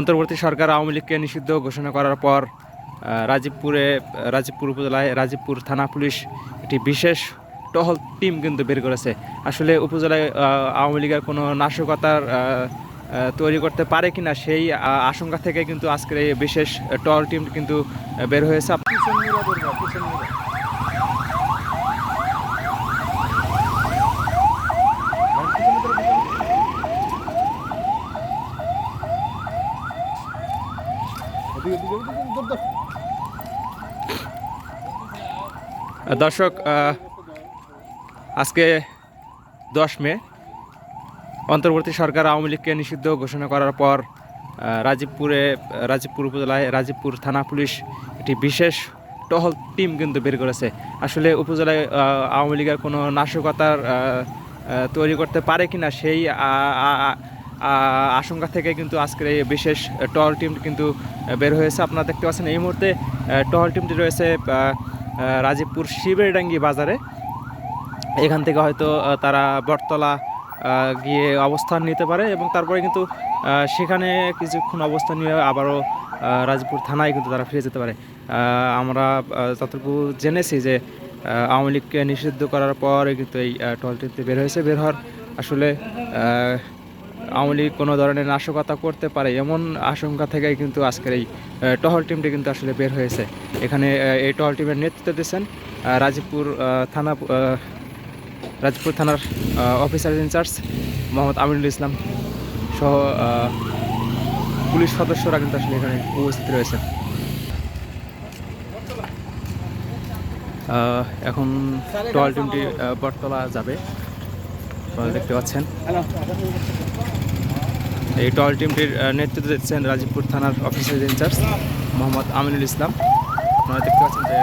অন্তর্বর্তী সরকার আওয়ামী লীগকে নিষিদ্ধ ঘোষণা করার পর রাজীবপুরে, রাজীবপুর উপজেলায় রাজীবপুর থানা পুলিশ একটি বিশেষ টহল টিম কিন্তু বের করেছে। আসলে উপজেলায় আওয়ামী লীগের কোনো নাশকতার তৈরি করতে পারে কিনা সেই আশঙ্কা থেকে কিন্তু আজকের এই বিশেষ টহল টিম কিন্তু বের হয়েছে। দর্শক আজকে দশ মে, অন্তর্বর্তী সরকার আওয়ামী লীগকে নিষিদ্ধ ঘোষণা করার পর রাজীবপুরে, রাজীবপুর উপজেলায় রাজীবপুর থানা পুলিশ একটি বিশেষ টহল টিম কিন্তু বের করেছে। আসলে উপজেলায় আওয়ামী লীগের কোনো নাশকতার তৈরি করতে পারে কিনা সেই আশঙ্কা থেকে কিন্তু আজকের এই বিশেষ টহল টিম কিন্তু বের হয়েছে। আপনারা দেখতে পাচ্ছেন এই মুহূর্তে টহল টিমটি রয়েছে রাজীবপুর শিবেরডাঙ্গি বাজারে। এখান থেকে হয়তো তারা বটতলা গিয়ে অবস্থান নিতে পারে এবং তারপরে কিন্তু সেখানে কিছুক্ষণ অবস্থান নিয়ে আবারও রাজপুর থানায় কিন্তু তারা ফিরে যেতে পারে। আমরা যতটুকু জেনেছি যে আওয়ামী লীগকে নিষিদ্ধ করার পরে কিন্তু এই টলটিতে বের হয়েছে। বের হওয়ার আসলে আওয়ামী লীগ কোনো ধরনের নাশকতা করতে পারে এমন আশঙ্কা থেকেই কিন্তু আজকের এই টহল টিমটি কিন্তু আসলে বের হয়েছে। এখানে এই টহল টিমের নেতৃত্ব দিচ্ছেন রাজীবপুর থানা রাজপুর থানার officer in charge Mohammad Aminul Islam সহ পুলিশ সদস্যরা কিন্তু আসলে এখানে উপস্থিত রয়েছে। এখন টল টিমটি বটতলা যাবে। আপনারা দেখতে পাচ্ছেন। এই টল টিমটির নেতৃত্ব দিচ্ছেন রাজীবপুর থানার officer in charge Mohammad Aminul Islam. আপনারা দেখতে পাচ্ছেন যে